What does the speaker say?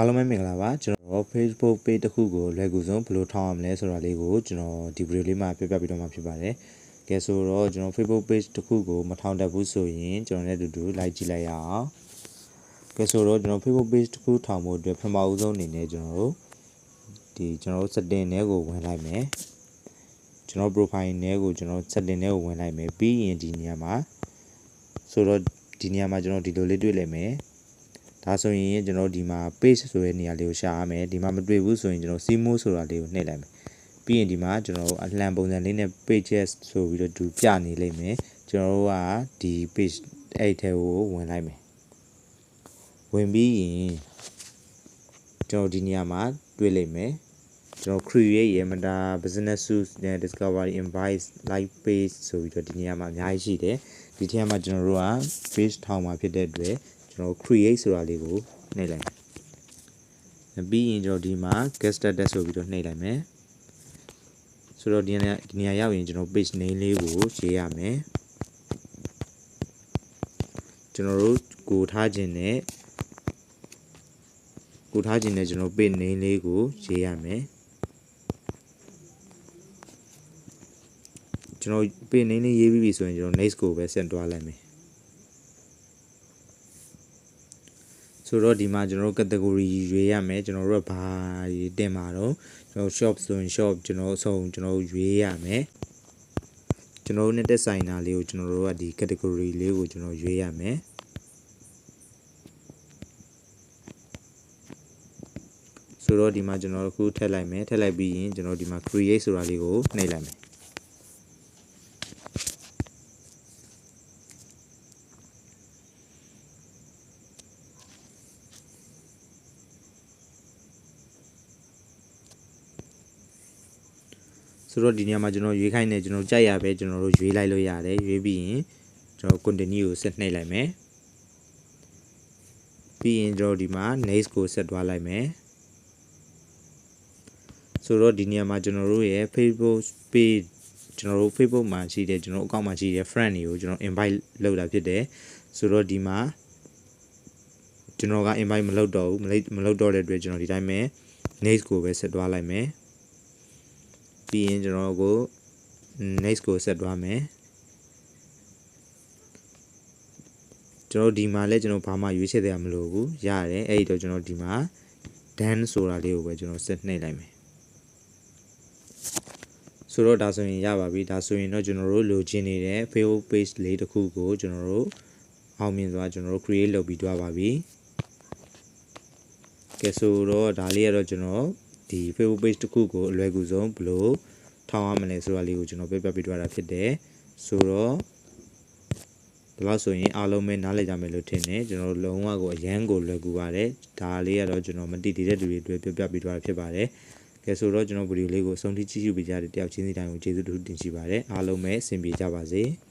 အားလုံးပဲမင်္ဂလာပါကျွန်တော် Facebook page တစ်ခုကိုလွယ်ကူဆုံးဘယ်လိုထောင်းရမလဲဆိုတာလေးကိုကျွန်တော်ဒီဗီဒီယိုလေးမှာပြပြပေးတော့မှာဖြစ်ပါတယ်ကဲဆိုတော့ကျွန်တော် Facebook page တစ်ခုကိုမထောင်တတ်ဘူးဆိုရင်ကျွန်တော်လည်းအတူတူလိုက်ကြည့်လိုက်ရအောင်ကဲဆိုတော့ကျွန်တော် Facebook page တစ်ခုထောင်ဖို့အတွက်ပထမဦးဆုံးအနေနဲ့ကျွန်တော်တို့ဒီကျွန်တော်တို့ setting ထဲကိုဝင်လိုက်မယ်ကျွန်တော် profile ထဲကိုကျွန်တော် setting ထဲကိုဝင်လိုက်မယ်ပြီးရင်ဒီနေရာမှာဆိုတော့ဒီနေရာမှာကျွန်တော်ဒီလိုလေးတွေ့လိုက်မယ် ဒါဆိုရင်ကျွန်တော်ဒီမှာ page ဆိုတဲ့နေရာလေးကိုရှာရမယ်ဒီမှာမတွေ့ဘူးဆိုရင်ကျွန်တော် simo ဆိုတာလေးကိုနှိပ်လိုက်မယ်ပြီးရင်ဒီမှာကျွန်တော်အလှန်ပုံစံလေးနဲ့ pages ဆိုပြီးတော့သူပြနေလိမ့်မယ်ကျွန်တော်တို့ကဒီ page အဲ့ထဲကိုဝင်လိုက်မယ်ဝင်ပြီးရင်ကျွန်တော်ဒီနေရာမှာတွေ့လိမ့်မယ်ကျွန်တော် create ရမတာ business suits နဲ့ discovery invite live page ဆိုပြီးတော့ဒီနေရာမှာအများကြီးရှိတယ်ဒီထဲမှာကျွန်တော်တို့က page ထောင်မှာဖြစ်တဲ့အတွက် ကျွန်တော် create ဆိုတာလေးကိုနှိပ်လိုက်မယ်ပြီးရင်ကျွန်တော်ဒီမှာ get started ဆိုပြီးတော့နှိပ်လိုက်မယ်ဆိုတော့ဒီနေရာဒီနေရာရောက်ရင်ကျွန်တော် page name လေးကိုရေးရမယ်ကျွန်တော်တို့ကိုထားခြင်းနဲ့ကိုထားခြင်းနဲ့ကျွန်တော် page name လေးကိုရေးရမယ်ကျွန်တော် page name လေးရေးပြီးပြီဆိုရင်ကျွန်တော် next ကိုပဲဆက်သွားလိုက်မယ် ဆိုတော့ဒီမှာကျွန်တော်တို့ category ရွေးရမယ်ကျွန်တော်တို့ကဘာတင်မှာတော့ကျွန်တော် shop ဆိုရင် shop ကျွန်တော်အဆုံးကျွန်တော်ရွေးရမယ်ကျွန်တော်တို့နဲ့တက်ဆိုင်တာလေးကိုကျွန်တော်တို့ကဒီ category လေးကိုကျွန်တော်ရွေးရမယ်ဆိုတော့ဒီမှာကျွန်တော်အခုထည့်လိုက်မယ်ထည့်လိုက်ပြီးရင်ကျွန်တော်ဒီမှာ create ဆိုတာလေးကိုနှိပ်လိုက်မယ် ဆိုတော့ဒီနေရာမှာကျွန်တော်ရွေးခိုင်းနေကျွန်တော်ကြိုက်ရပဲကျွန်တော်တို့ရွေးလိုက်လို့ရတယ်ရွေးပြီးရင်ကျွန်တော် continue ကိုဆက်နှိပ်လိုက်မယ်ပြီးရင်ကျွန်တော်ဒီမှာ next ကိုဆက်သွားလိုက်မယ်ဆိုတော့ဒီနေရာမှာကျွန်တော်တို့ရဲ့ Facebook page ကျွန်တော်တို့ Facebook မှာရှိတဲ့ကျွန်တော်အကောင့်မှာရှိတဲ့ friend တွေကိုကျွန်တော် invite လုပ်တာဖြစ်တယ်ဆိုတော့ဒီမှာကျွန်တော်က invite မလုပ်တော့ဘူးမလုပ်တော့တဲ့အတွက်ကျွန်တော်ဒီတိုင်းပဲ next ကိုပဲဆက်သွားလိုက်မယ် ပြီးရင်ကျွန်တော်ကို next ကိုဆက်သွားမယ်ကျွန်တော်ဒီမှာလဲကျွန်တော်ဘာမှရွေးချယ်တယ်မလို့ဘူးရတယ်အဲ့ဒီတော့ကျွန်တော်ဒီမှာ done ဆိုတာလေးကိုပဲကျွန်တော်ဆက်နှိပ်လိုက်မယ်ဆိုတော့ဒါဆိုရင်ရပါပြီဒါဆိုရင်တော့ကျွန်တော်တို့လိုချင်နေတဲ့ Facebook page လေးတစ်ခုကိုကျွန်တော်တို့အောင်မြင်စွာကျွန်တော်တို့ create လုပ်ပြီးတွားပါပြီကဲဆိုတော့ဒါလေးကတော့ကျွန်တော် ဒီ Facebook page တစ်ခုကိုအလွယ်ကူဆုံးဘယ်လိုထောင်ရမလဲဆိုတာလေးကိုကျွန်တော်ပြပြပေးထားတာဖြစ်တယ်ဆိုတော့ဒီလောက်ဆိုရင်အားလုံးပဲနားလည်ကြမယ်လို့ထင်တယ်ကျွန်တော်လုံးဝကိုအရန်ကိုလွယ်ကူပါတယ်ဒါလေးကတော့ကျွန်တော်မတိတည်တဲ့လူတွေအတွက်ပြပြပေးထားတာဖြစ်ပါတယ်ကဲဆိုတော့ကျွန်တော်ဗီဒီယိုလေးကိုအဆုံးထိကြည့်ရှုပေးကြတဲ့တယောက်ချင်းစီတိုင်းကိုကျေးဇူးတူတင်ရှိပါတယ်အားလုံးပဲအဆင်ပြေကြပါစေ။